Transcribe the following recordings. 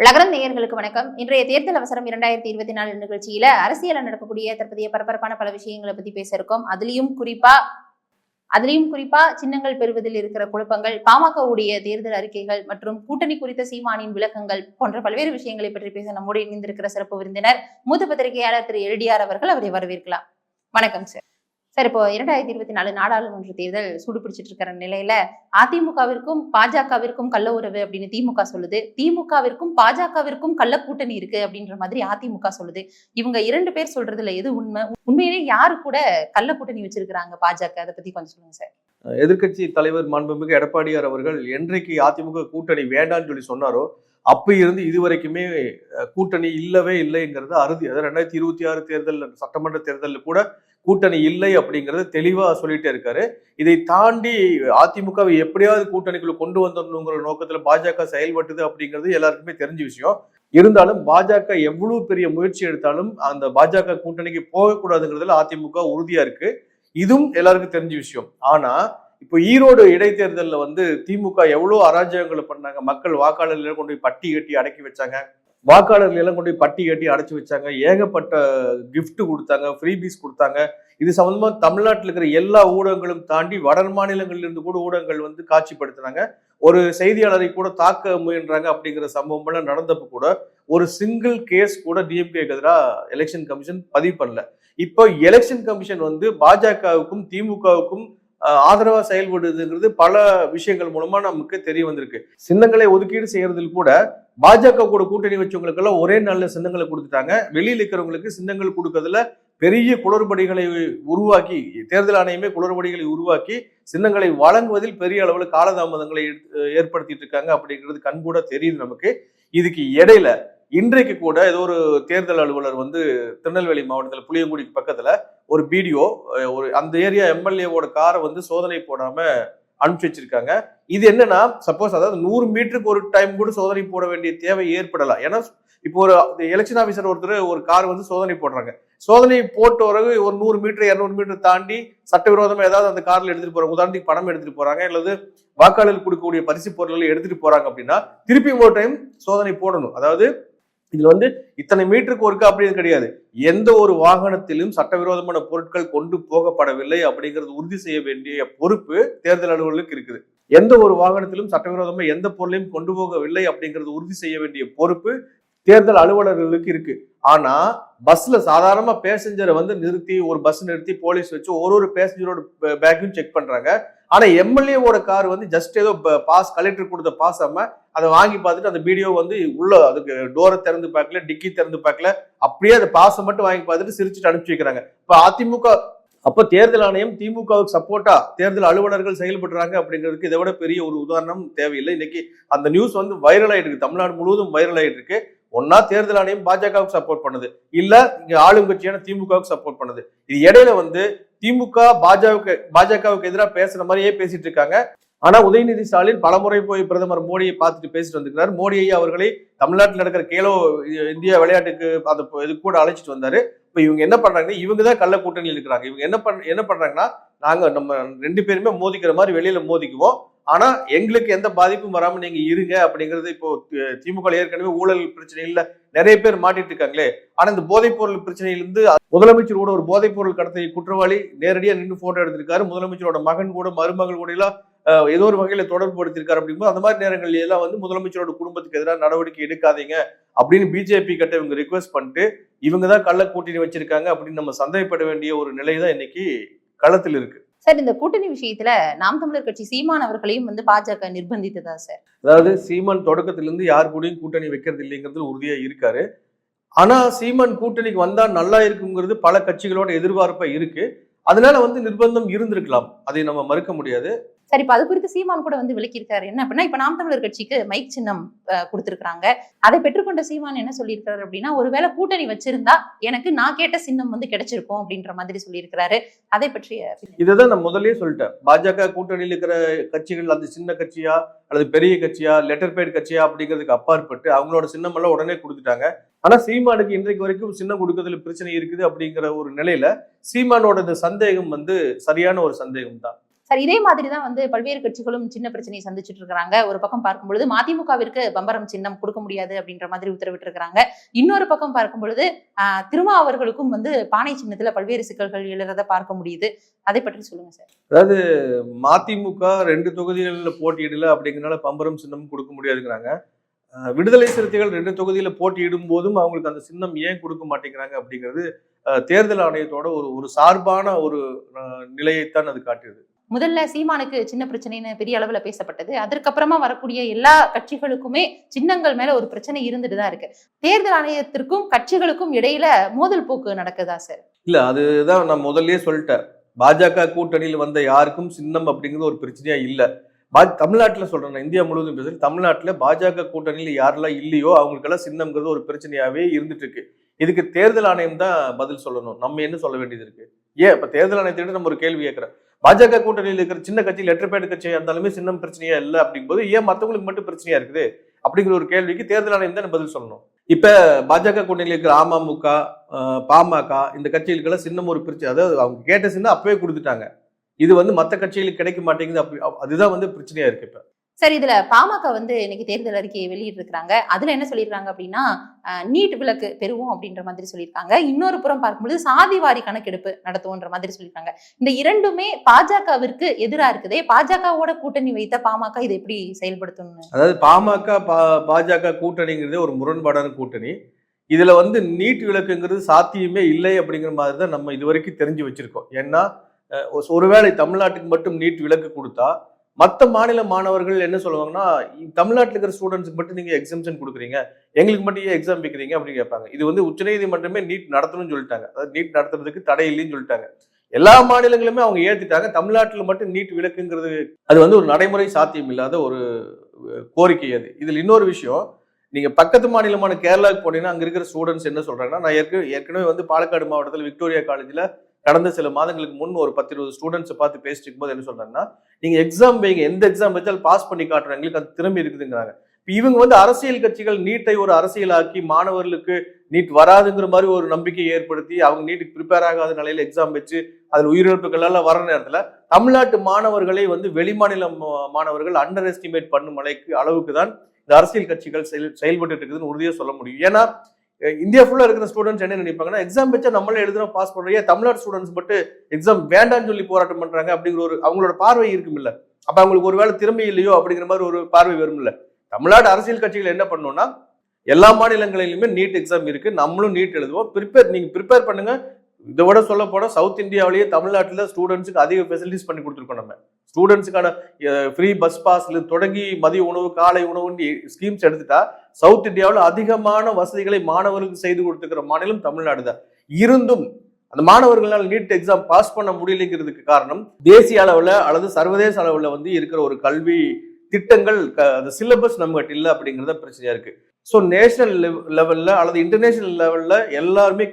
லகரம் நேயர்களுக்கு வணக்கம். இன்றைய தேர்தல் அவசரம் இரண்டாயிரத்தி இருபத்தி நாலு நிகழ்ச்சியில அரசியல நடக்கக்கூடிய தற்போதைய பரபரப்பான பல விஷயங்களை பத்தி பேச இருக்கோம் அதுலயும் குறிப்பா அதுலயும் குறிப்பா சின்னங்கள் பெறுவதில் இருக்கிற குழப்பங்கள் பாமகவுடைய தேர்தல் அறிக்கைகள் மற்றும் கூட்டணி குறித்த சீமானின் விளக்கங்கள் போன்ற பல்வேறு விஷயங்களை பற்றி பேச நம்மோடு இணைந்திருக்கிற சிறப்பு விருந்தினர் மூத்த பத்திரிகையாளர் திரு எல்டிஆர் அவர்கள் அவரை வரவேற்கலாம். வணக்கம் சார் சார் இப்போ இரண்டாயிரத்தி இருபத்தி நாலு நாடாளுமன்ற தேர்தல் சூடு பிடிச்சிட்டு இருக்கிற நிலையில அதிமுகவிற்கும் பாஜகவிற்கும் கள்ள உறவு அப்படின்னு திமுக சொல்லுது. திமுகவிற்கும் பாஜகவிற்கும் கள்ள கூட்டணி இருக்கு அப்படின்ற மாதிரி அதிமுக சொல்லுது. இவங்க இரண்டு பேர் சொல்றதுல எது உண்மை? உண்மையிலேயே யாரு கூட கள்ள கூட்டணி வச்சிருக்கிறாங்க பாஜக? அதை பத்தி கொஞ்சம் சொல்லுங்க சார். எதிர்கட்சி தலைவர் மாண்புமிகு எடப்பாடியார் அவர்கள் என்றைக்கு அதிமுக கூட்டணி வேண்டாம்னு சொல்லி சொன்னாரோ அப்போ இருந்து இதுவரைக்குமே கூட்டணி இல்லவே இல்லைங்கிறது அறுதி அதாவது ரெண்டாயிரத்தி இருபத்தி ஆறு தேர்தல் சட்டமன்ற தேர்தலில் கூட கூட்டணி இல்லை அப்படிங்கிறத தெளிவாக சொல்லிட்டே இருக்காரு. இதை தாண்டி அதிமுகவை எப்படியாவது கூட்டணிக்குள்ள கொண்டு வந்துடணுங்கிற நோக்கத்தில் பாஜக செயல்பட்டுது அப்படிங்கிறது எல்லாருக்குமே தெரிஞ்ச விஷயம். இருந்தாலும் பாஜக எவ்வளவு பெரிய முயற்சி எடுத்தாலும் அந்த பாஜக கூட்டணிக்கு போகக்கூடாதுங்கிறதுல அதிமுக உறுதியா இருக்கு. இதுவும் எல்லாருக்கும் தெரிஞ்ச விஷயம். ஆனா இப்போ ஈரோடு இடைத்தேர்தலில் வந்து திமுக எவ்வளோ அராஜகங்களை பண்ணாங்க? மக்கள் வாக்காளர்களை கொண்டு போய் பட்டி கட்டி அடக்கி வச்சாங்க. வாக்காளர்கள் எல்லாம் கொண்டு போய் பட்டி கட்டி அடைச்சி வச்சாங்க. ஏகப்பட்ட கிஃப்ட் கொடுத்தாங்க ஃப்ரீபீஸ் கொடுத்தாங்க. இது சம்மந்தமாக தமிழ்நாட்டில் இருக்கிற எல்லா ஊடகங்களும் தாண்டி வட மாநிலங்களில் இருந்து கூட ஊடகங்கள் வந்து காட்சிப்படுத்தினாங்க ஒரு செய்தியாளரை கூட தாக்க முயன்றாங்க அப்படிங்கிற சம்பவம் எல்லாம் கூட ஒரு சிங்கிள் கேஸ் கூட டிஎம்கேக்கு எதிராக எலெக்ஷன் கமிஷன் பதிவு பண்ணல. இப்போ எலெக்ஷன் கமிஷன் வந்து பாஜகவுக்கும் திமுகவுக்கும் ஆதரவாக செயல்படுதுங்கிறது பல விஷயங்கள் மூலமா நமக்கு தெரிய வந்திருக்கு. சின்னங்களை ஒதுக்கீடு செய்யறதில் கூட பாஜக கூட கூட்டணி வச்சவங்களுக்கெல்லாம் ஒரே நாளில் சின்னங்களை கொடுத்துட்டாங்க. வெளியில் இருக்கிறவங்களுக்கு சின்னங்கள் கொடுக்கறதுல பெரிய குளறுபடிகளை உருவாக்கி தேர்தல் ஆணையமே குளறுபடிகளை உருவாக்கி சின்னங்களை வழங்குவதில் பெரிய அளவில் காலதாமதங்களை ஏற்படுத்திட்டு இருக்காங்க அப்படிங்கிறது கண்கூட தெரியுது நமக்கு. இதுக்கு இடையில இன்றைக்கு கூட ஏதோ ஒரு தேர்தல் அலுவலர் வந்து திருநெல்வேலி மாவட்டத்தில் புளியங்குடிக்கு பக்கத்துல ஒரு வீடியோ ஒரு அந்த ஏரியா எம்எல்ஏவோட காரை வந்து சோதனை போடாம அனுப்பிச்சு வச்சிருக்காங்க. இது என்னன்னா சப்போஸ் அதாவது நூறு மீட்டருக்கு ஒரு டைம் கூட சோதனை போட வேண்டிய தேவை ஏற்படலாம் ஏன்னா இப்போ ஒரு எலெக்ஷன் ஆஃபீஸர் ஒருத்தர் ஒரு கார் வந்து சோதனை போடுறாங்க. சோதனை போட்ட பிறகு ஒரு நூறு மீட்டர் இரநூறு மீட்டர் தாண்டி சட்டவிரோதமா ஏதாவது அந்த காரில் எடுத்துட்டு போறாங்க உதாரணத்துக்கு பணம் எடுத்துட்டு போறாங்க அல்லது வாக்காளர்கள் கொடுக்கக்கூடிய பரிசு பொருள்களை எடுத்துட்டு போறாங்க அப்படின்னா திருப்பி ஒரு டைம் சோதனை போடணும். அதாவது இதுல வந்து இத்தனை மீட்டருக்கு ஒருக்கா அப்படின்னு கிடையாது. எந்த ஒரு வாகனத்திலும் சட்டவிரோதமான பொருட்கள் கொண்டு போகப்படவில்லை அப்படிங்கிறது உறுதி செய்ய வேண்டிய பொறுப்பு தேர்தல் அலுவலர்களுக்கு இருக்குது. எந்த ஒரு வாகனத்திலும் சட்டவிரோதமா எந்த பொருளையும் கொண்டு போகவில்லை அப்படிங்கிறது உறுதி செய்ய வேண்டிய பொறுப்பு தேர்தல் அலுவலர்களுக்கு இருக்கு. ஆனா பஸ்ல சாதாரணமா பேசஞ்சரை வந்து நிறுத்தி ஒரு பஸ் நிறுத்தி போலீஸ் வச்சு ஒரு ஒரு பேசஞ்சரோட பேக்கையும் செக் பண்றாங்க. ஆனா எம்எல்ஏவோட கார் வந்து ஜஸ்ட் ஏதோ பாஸ் கலெக்டர் கொடுத்த பாஸ் ஆம அதை வாங்கி பார்த்துட்டு அந்த வீடியோ வந்து உள்ள அதுக்கு டோரை திறந்து பார்க்கல டிக்கி திறந்து பார்க்கல அப்படியே அந்த பாஸை மட்டும் வாங்கி பார்த்துட்டு சிரிச்சுட்டு அனுப்பிச்சு வைக்கிறாங்க. இப்ப அதிமுக அப்ப தேர்தல் ஆணையம் திமுகவுக்கு சப்போர்ட்டா தேர்தல் அலுவலர்கள் செயல்படுறாங்க அப்படிங்கிறதுக்கு இதை விட பெரிய ஒரு உதாரணம் தேவையில்லை. இன்னைக்கு அந்த நியூஸ் வந்து வைரல் ஆயிட்டு இருக்கு. தமிழ்நாடு முழுவதும் வைரல் ஆயிட்டு இருக்கு. ஒன்னா தேர்தல் ஆணையம் பாஜகவுக்கு சப்போர்ட் பண்ணுது. இல்ல இங்க ஆளுங்கட்சியான திமுகவுக்கு சப்போர்ட் பண்ணுது. இது இடையில வந்து திமுக பாஜகவுக்கு பாஜகவுக்கு எதிராக பேசுற மாதிரியே பேசிட்டு இருக்காங்க. ஆனா உதயநிதி ஸ்டாலின் பலமுறை போய் பிரதமர் மோடியை பார்த்துட்டு பேசிட்டு வந்திருக்கிறார் மோடி ஐயா அவர்களை தமிழ்நாட்டில் நடக்கிற கேலோ இந்தியா விளையாட்டுக்கு அந்த இது கூட அழைச்சிட்டு வந்தாரு. இப்ப இவங்க என்ன பண்றாங்கன்னா இவங்க தான் கள்ள கூட்டணியில் இருக்கிறாங்க. இவங்க என்ன பண் என்ன பண்றாங்கன்னா நாங்க நம்ம ரெண்டு பேருமே மோதிக்கிற மாதிரி வெளியில மோதிக்குவோம். ஆனா எங்களுக்கு எந்த பாதிப்பும் வராம நீங்க இருங்க அப்படிங்கறது இப்போ திமுக ஏற்கனவே ஊழல் பிரச்சனைகள்ல நிறைய பேர் மாட்டிட்டு இருக்காங்களே. ஆனா இந்த போதைப் பொருள் பிரச்சனையிலிருந்து முதலமைச்சர் கூட ஒரு போதைப் பொருள் கடத்தை குற்றவாளி நேரடியா நின்று போட்டோ எடுத்திருக்காரு. முதலமைச்சரோட மகன் கூட மருமகள் கூட எல்லாம் ஏதோ ஒரு வகையில தொடர்பு படுத்திருக்காரு அப்படிங்கும்போது அந்த மாதிரி நேரங்கள்ல எல்லாம் வந்து முதலமைச்சரோட குடும்பத்துக்கு எதிராக நடவடிக்கை எடுக்காதீங்க அப்படின்னு பிஜேபி கிட்ட இவங்க ரிக்வெஸ்ட் பண்ணிட்டு இவங்க தான் கள்ள கூட்டணி வச்சிருக்காங்க அப்படின்னு நம்ம சந்தேகப்பட வேண்டிய ஒரு நிலை தான் இன்னைக்கு களத்தில் இருக்கு. சார் இந்த கூட்டணி விஷயத்துல நாம் தமிழர் கட்சி சீமான் அவர்களையும் வந்து பாஜக நிர்பந்தித்ததா சார்? அதாவது சீமான் தொடக்கத்திலிருந்து யார் கூடயும் கூட்டணி வைக்கிறது இல்லைங்கிறது உறுதியா இருக்காரு. ஆனா சீமான் கூட்டணிக்கு வந்தா நல்லா இருக்குங்கிறது பல கட்சிகளோட எதிர்பார்ப்பா இருக்கு. அதனால வந்து நிர்பந்தம் இருந்திருக்கலாம். அதை நம்ம மறுக்க முடியாது. சரி இப்ப அது குறித்து சீமான் கூட வந்து விளக்கியிருக்காரு. என்ன அப்படின்னா இப்ப நாம் தமிழர் கட்சிக்கு மைக் சின்னம் அஹ், கொடுத்திருக்காங்க அதை பெற்றுக்கொண்ட சீமான் என்ன சொல்லியிருக்காரு அப்படின்னா ஒருவேளை கூட்டணி வச்சிருந்தா எனக்கு நான் கேட்ட சின்னம் வந்து கிடைச்சிருக்கும் அப்படின்ற மாதிரி சொல்லியிருக்கிறாரு. அதை பற்றிய இதைதான் நான் முதலே சொல்லிட்டேன். பாஜக கூட்டணியில் இருக்கிற கட்சிகள் அது சின்ன கட்சியா அல்லது பெரிய கட்சியா லெட்டர் பேட் கட்சியா அப்படிங்கிறதுக்கு அப்பாற்பட்டு அவங்களோட சின்னம் எல்லாம் உடனே கொடுத்துட்டாங்க. ஆனா சீமானுக்கு இன்றைக்கு வரைக்கும் சின்னம் கொடுக்கறதுல பிரச்சனை இருக்குது அப்படிங்கிற ஒரு நிலையில சீமானோட சந்தேகம் வந்து சரியான ஒரு சந்தேகம் தான் சார் இதே மாதிரி தான் வந்து பல்வேறு கட்சிகளும் சின்ன பிரச்சனையை சந்திச்சுட்டு இருக்காங்க ஒரு பக்கம் பார்க்கும்பொழுது மதிமுகவிற்கு பம்பரம் சின்னம் கொடுக்க முடியாது அப்படின்ற மாதிரி உத்தரவிட்டு இருக்கிறாங்க இன்னொரு பக்கம் பார்க்கும்பொழுது திருமா அவர்களுக்கும் வந்து பானை சின்னத்துல பல்வேறு சிக்கல்கள் எழுறத பார்க்க முடியுது. அதை பற்றி சொல்லுங்க சார் அதாவது மதிமுக ரெண்டு தொகுதிகளில் போட்டியிடல அப்படிங்கிறனால பம்பரம் சின்னம் கொடுக்க முடியாதுங்கிறாங்க. விடுதலை சிறுத்தைகள் ரெண்டு தொகுதியில போட்டியிடும் போதும் அவங்களுக்கு அந்த சின்னம் ஏன் கொடுக்க மாட்டேங்கிறாங்க அப்படிங்கிறது தேர்தல் ஆணையத்தோட ஒரு ஒரு சார்பான ஒரு நிலையைத்தான் அது காட்டுது முதல்ல சீமானுக்கு சின்ன பிரச்சனைன்னு பெரிய அளவுல பேசப்பட்டது. அதற்கப்புறமா வரக்கூடிய எல்லா கட்சிகளுக்குமே சின்னங்கள் மேல ஒரு பிரச்சனை இருந்துட்டு தான் இருக்கு. தேர்தல் ஆணையத்திற்கும் கட்சிகளுக்கும் இடையில மோதல் போக்கு நடக்குதா சார் இல்ல அதுதான் நான் முதல்லயே சொல்லிட்டேன். பாஜக கூட்டணியில் வந்த யாருக்கும் சின்னம் அப்படிங்கிறது ஒரு பிரச்சனையா இல்லை. பா தமிழ்நாட்டுல சொல்றேன் நான் இந்தியா முழுவதும் பேசுகிறேன் தமிழ்நாட்டுல பாஜக கூட்டணியில் யாரெல்லாம் இல்லையோ அவங்களுக்கெல்லாம் சின்னம்ங்கிறது ஒரு பிரச்சனையாவே இருந்துட்டு இருக்கு. இதுக்கு தேர்தல் ஆணையம் தான் பதில் சொல்லணும். நம்ம என்ன சொல்ல வேண்டியது இருக்கு? ஏன்? இப்போ தேர்தல் ஆணையத்திட்ட நம்ம ஒரு கேள்வி கேட்குறேன் பாஜக கூட்டணியில் இருக்கிற சின்ன கட்சி லெட்டர்பேட் கட்சியாக இருந்தாலுமே சின்னம் பிரச்சனையா இல்லை அப்படிங்கும்போது ஏன் மற்றவங்களுக்கு மட்டும் பிரச்சனையா இருக்குது? அப்படிங்கிற ஒரு கேள்விக்கு தேர்தல் ஆணையம் தான் பதில் சொல்லணும். இப்ப பாஜக கூட்டணியில் இருக்கிற அமமுக பாமக இந்த கட்சிகளுக்கெல்லாம் சின்னம் ஒரு பிரச்சனை. அதாவது அவங்க கேட்ட சின்னம் அப்பவே கொடுத்துட்டாங்க. இது வந்து மற்ற கட்சிகளுக்கு கிடைக்க மாட்டேங்குது அப்படி அதுதான் வந்து பிரச்சனையா இருக்கு இப்போ. சரி இதுல பாமக வந்து இன்னைக்கு தேர்தல் அறிக்கையை வெளியிட்டிருக்கிறாங்க. அதுல என்ன சொல்லியிருக்காங்க அப்படின்னா நீட் விளக்கு பெறுவோம் அப்படின்ற மாதிரி சொல்லியிருக்காங்க. இன்னொரு புறம் பார்க்கும்பொழுது சாதிவாரி கணக்கெடுப்பு நடத்துவோன்ற மாதிரி சொல்லியிருக்காங்க. இந்த இரண்டுமே பாஜகவிற்கு எதிராக இருக்குதே பாஜகவோட கூட்டணி வைத்த பாமக இதை எப்படி செயல்படுத்தணும் அதாவது பாமக பா- பாஜக கூட்டணிங்கிறது ஒரு முரண்பாடான கூட்டணி. இதுல வந்து நீட் விளக்குங்கிறது சாத்தியமே இல்லை அப்படிங்கிற மாதிரி தான் நம்ம இது வரைக்கும் தெரிஞ்சு வச்சிருக்கோம். ஏன்னா ஒரு- ஒருவேளை தமிழ்நாட்டுக்கு மட்டும் நீட் விளக்கு கொடுத்தா மற்ற மாநில மாணவர்கள் என்ன சொல்லுவாங்கன்னா தமிழ்நாட்டில் இருக்கிற ஸ்டூடெண்ட்ஸ்க்கு மட்டும் நீங்கள் எக்ஸாம்ஷன் கொடுக்குறீங்க. எங்களுக்கு மட்டும் ஏன் எக்ஸாம் வைக்கிறீங்க? அப்படின்னு கேட்பாங்க. இது வந்து உச்சநீதிமன்றமே நீட் நடத்தணும்னு சொல்லிட்டாங்க. அதாவது நீட் நடத்துறதுக்கு தடை இல்லைன்னு சொல்லிட்டாங்க. எல்லா மாநிலங்களுமே அவங்க ஏற்றுட்டாங்க தமிழ்நாட்டில் மட்டும் நீட் விலக்குங்கிறது அது வந்து ஒரு நடைமுறை சாத்தியம் இல்லாத ஒரு கோரிக்கை அது. இதில் இன்னொரு விஷயம் நீங்கள் பக்கத்து மாநிலமான கேரளாவுக்கு போனீங்கன்னா அங்கே இருக்கிற ஸ்டூடெண்ட்ஸ் என்ன சொல்கிறாங்கன்னா நான் ஏற்கனவே ஏற்கனவே வந்து பாலக்காடு மாவட்டத்தில் விக்டோரியா காலேஜில் கடந்த சில மாதங்களுக்கு முன் ஒரு பத்து இருபது ஸ்டூடெண்ட்ஸை பார்த்து பேசிட்டு இருக்கும்போது என்ன சொல்றாங்கன்னா நீங்க எக்ஸாம் வைங்க. எந்த எக்ஸாம் வச்சாலும் பாஸ் பண்ணி காட்டுறோம் எங்களுக்கு அது திரும்பி இருக்குதுங்கிறாங்க. இப்போ இவங்க வந்து அரசியல் கட்சிகள் நீட்டை ஒரு அரசியலாக்கி மாணவர்களுக்கு நீட் வராதுங்கிற மாதிரி ஒரு நம்பிக்கை ஏற்படுத்தி அவங்க நீட்டுக்கு ப்ரிப்பேர் ஆகாத நிலையில எக்ஸாம் வச்சு அதில் உயிரிழப்புகள் எல்லாம் வர நேரத்தில் தமிழ்நாட்டு மாணவர்களை வந்து வெளிமாநில மா- மாணவர்கள் அண்டர் எஸ்டிமேட் பண்ணும் அளவுக்கு அளவுக்கு தான் இந்த அரசியல் கட்சிகள் செயல் செயல்பட்டு இருக்குதுன்னு உறுதியாக சொல்ல முடியும். ஏன்னா இந்தியா ஃபுல்லாக இருக்கிற ஸ்டூடெண்ட்ஸ் என்ன நினைப்பாங்கன்னா எக்ஸாம் வச்சா நம்மளே எழுதுறோம் பாஸ் பண்ணுறோம் ஏன் தமிழ்நாடு ஸ்டூடெண்ட்ஸ் மட்டும் எக்ஸாம் வேண்டாம்னு சொல்லி போராட்டம் பண்ணுறாங்க அப்படிங்கிற ஒரு அவங்களோட பார்வை இருக்குமில்ல அப்போ அவங்களுக்கு ஒருவேளை திறமை இல்லையோ அப்படிங்கிற மாதிரி ஒரு பார்வை வரும்ல. தமிழ்நாடு அரசியல் கட்சிகள் என்ன பண்ணணும்னா எல்லா மாநிலங்களிலுமே நீட் எக்ஸாம் இருக்கு. நம்மளும் நீட் எழுதுவோம். ப்ரிப்பேர் நீங்க ப்ரிப்பேர் பண்ணுங்க. இதை விட சொல்ல போனால் சவுத் இந்தியாவிலேயே தமிழ்நாட்டில் ஸ்டூடெண்ட்ஸுக்கு அதிக ஃபெசிலிட்டிஸ் பண்ணி கொடுத்துருக்கோம் நம்ம. ஸ்டூடெண்ட்ஸுக்கான ஃப்ரீ பஸ் பாஸ்ல தொடங்கி மதிய உணவு காலை உணவுன்னு ஸ்கீம்ஸ் எடுத்துட்டா சவுத் இந்தியாவில் அதிகமான வசதிகளை மாணவர்களுக்கு செய்து கொடுத்துக்கிற மாநிலம் தமிழ்நாடு தான். இருந்தும் அந்த மாணவர்களால் நீட் எக்ஸாம் பாஸ் பண்ண முடியலைங்கிறதுக்கு காரணம் தேசிய அளவில் அல்லது சர்வதேச அளவில் வந்து இருக்கிற ஒரு கல்வி திட்டங்கள் க- அந்த சிலபஸ் நம்மகிட்ட இல்லை அப்படிங்கிறத பிரச்சனையாக இருக்குது ஸோ நேஷனல் லெவலில் அல்லது இன்டர்நேஷனல் லெவலில் எல்லாருமே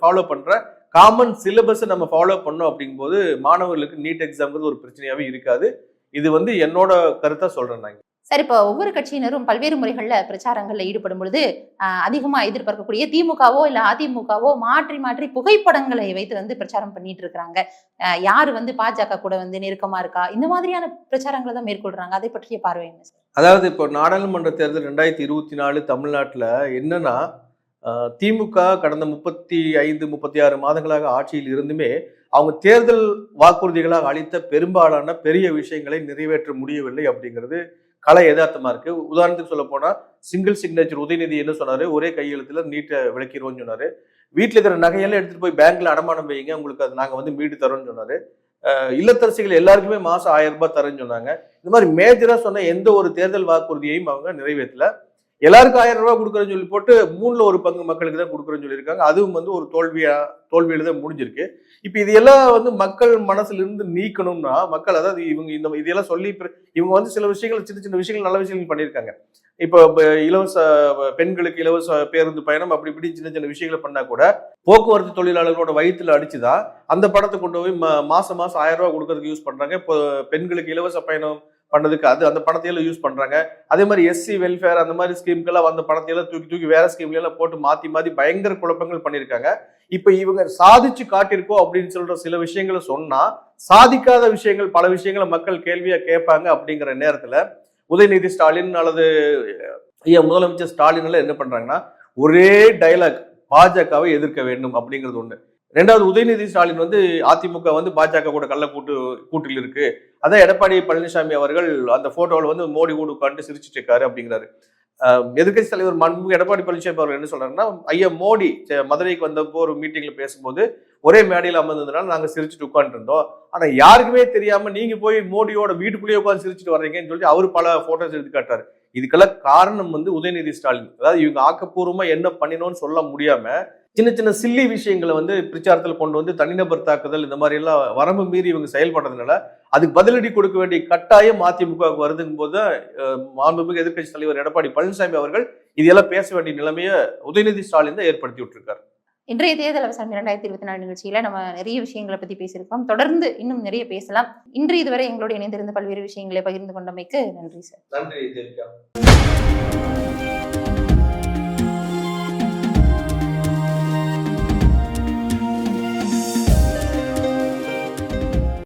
ஃபாலோ பண்ணுற காமன் சிலபஸை நம்ம ஃபாலோ பண்ணோம் அப்படிங்கும்போது மாணவர்களுக்கு நீட் எக்ஸாம்ங்கிறது ஒரு பிரச்சனையாகவே இருக்காது. இது வந்து என்னோட கருத்தாக சொல்கிறேன் நான் சார் இப்போ ஒவ்வொரு கட்சியினரும் பல்வேறு முறைகளில் பிரச்சாரங்களில் ஈடுபடும் பொழுது அதிகமாக எதிர்பார்க்கக்கூடிய திமுகவோ இல்லை அதிமுகவோ மாற்றி மாற்றி புகைப்படங்களை வைத்து வந்து பிரச்சாரம் பண்ணிட்டு இருக்கிறாங்க. யார் வந்து பாஜக கூட வந்து நெருக்கமாக இருக்கா? இந்த மாதிரியான பிரச்சாரங்களை தான் மேற்கொள்றாங்க. அதை பற்றிய பார்வை என்ன அதாவது இப்போ நாடாளுமன்ற தேர்தல் ரெண்டாயிரத்தி இருபத்தி நாலு தமிழ்நாட்டில் என்னன்னா திமுக கடந்த முப்பத்தி ஐந்து முப்பத்தி ஆறு மாதங்களாக ஆட்சியில் இருந்துமே அவங்க தேர்தல் வாக்குறுதிகளாக அளித்த பெரும்பாலான பெரிய விஷயங்களை நிறைவேற்ற முடியவில்லை அப்படிங்கிறது கலை எதார்த்தமா இருக்கு? உதாரணத்துக்கு சொல்ல போனா சிங்கிள் சிக்னேச்சர் உதயநிதி என்ன சொன்னாரு? ஒரே கையெழுத்துல நீட்டை விளக்கிடுவோம்னு சொன்னாரு. வீட்டில் இருக்கிற நகையெல்லாம் எடுத்துட்டு போய் பேங்க்ல அடமானம் வைங்க உங்களுக்கு அது நாங்க வந்து மீட்டு தரோம்னு சொன்னாரு. இல்லத்தரசிகள் எல்லாருக்குமே மாசம் ஆயிரம் ரூபாய் தரேன்னு சொன்னாங்க. இந்த மாதிரி மேஜரா சொன்ன எந்த ஒரு தேர்தல் வாக்குறுதியையும் அவங்க நிறைவேற்றல. எல்லாருக்கும் ஆயிரம் ரூபாய் கொடுக்குறேன்னு சொல்லி போட்டு மூணுல ஒரு பங்கு மக்களுக்கு தான் கொடுக்குறேன்னு சொல்லியிருக்காங்க. அதுவும் வந்து ஒரு தோல்வியா தோல்வியில தான் முடிஞ்சிருக்கு. இப்போ இது எல்லாம் வந்து மக்கள் மனசுல இருந்து நீக்கணும்னா மக்கள் அதாவது இவங்க இந்த இதெல்லாம் சொல்லி இவங்க வந்து சில விஷயங்கள் சின்ன சின்ன விஷயங்கள் நல்ல விஷயங்கள் பண்ணியிருக்காங்க. இப்போ இலவச பெண்களுக்கு இலவச பேருந்து பயணம் அப்படி இப்படி சின்ன சின்ன விஷயங்களை பண்ணா கூட போக்குவரத்து தொழிலாளர்களோட வயிற்றுல அடிச்சுதான் அந்த படத்தை கொண்டு போய் மாசம் மாசம் ஆயிரம் ரூபாய் கொடுக்கறதுக்கு யூஸ் பண்றாங்க. இப்போ பெண்களுக்கு இலவச பயணம் பண்ணதுக்கு அது அந்த பணத்தையெல்லாம் யூஸ் பண்றாங்க. அதே மாதிரி எஸ்சி வெல்ஃபேர் அந்த மாதிரி ஸ்கீம்கெல்லாம் அந்த பணத்தையெல்லாம் தூக்கி தூக்கி வேற ஸ்கீம்ல எல்லாம் போட்டு மாத்தி மாத்தி பயங்கர குழப்பங்கள் பண்ணியிருக்காங்க. இப்ப இவங்க சாதிச்சு காட்டியிருக்கோம் அப்படின்னு சொல்ற சில விஷயங்களை சொன்னா சாதிக்காத விஷயங்கள் பல விஷயங்களை மக்கள் கேள்வியா கேட்பாங்க அப்படிங்கிற நேரத்துல உதயநிதி ஸ்டாலின் அல்லது முதலமைச்சர் ஸ்டாலின் எல்லாம் என்ன பண்றாங்கன்னா ஒரே டைலாக் பாஜகவை எதிர்க்க வேண்டும் அப்படிங்கிறது ஒண்ணு. ரெண்டாவது உதயநிதி ஸ்டாலின் வந்து அதிமுக வந்து பாஜக கூட கள்ள கூட்டு கூட்டில் இருக்கு. அதான் எடப்பாடி பழனிசாமி அவர்கள் அந்த போட்டோவில் வந்து மோடி கூட உட்காந்து சிரிச்சிட்டு இருக்காரு அப்படிங்கிறாரு. எதிர்கட்சி தலைவர் மண்பு எடப்பாடி பழனிசாமி அவர்கள் என்ன சொல்றாருன்னா ஐயா மோடி சே- மதுரைக்கு வந்தப்போ ஒரு மீட்டிங்ல பேசும்போது ஒரே மேடையில் அமர்ந்ததுனால நாங்கள் சிரிச்சுட்டு உட்காந்துட்டு இருந்தோம். யாருக்குமே தெரியாம நீங்க போய் மோடியோட வீட்டுக்குள்ளேயே உட்காந்து சிரிச்சுட்டு வர்றீங்கன்னு சொல்லி அவர் பல போட்டோஸ் எடுத்து காட்டுறாரு. இதுக்கெல்லாம் காரணம் வந்து உதயநிதி ஸ்டாலின். அதாவது இவங்க ஆக்கப்பூர்வமா என்ன பண்ணினோம்னு சொல்ல முடியாம சின்ன சின்ன சில்லி விஷயங்களை வந்து பிரச்சாரத்துல கொண்டு வந்து தனிநபர் தாக்குதல் இந்த மாதிரி எல்லாம் வரம்பு மீறி இவங்க செயல்படுறதுனால அதுக்கு பதிலடி கொடுக்க வேண்டிய கட்டாயம் அதிமுகவுக்கு வருதுங்கும் போது மாண்புமிகு எதிர்க்கட்சி தலைவர் எடப்பாடி பழனிசாமி அவர்கள் இதெல்லாம் பேச வேண்டிய நிலைமையை உதயநிதி ஸ்டாலின் தான் ஏற்படுத்தி விட்டுருக்காரு. இன்றைய தேர்தல் அவசரம் இரண்டாயிரத்தி இருபத்தி நாலு நிகழ்ச்சியில நம்ம நிறைய விஷயங்களை பத்தி பேசியிருக்கோம். தொடர்ந்து இன்னும் நிறைய பேசலாம். இன்று இதுவரை எங்களோடு இணைந்திருந்த பல்வேறு விஷயங்களை பகிர்ந்து கொண்டமைக்கு நன்றி சார். நன்றி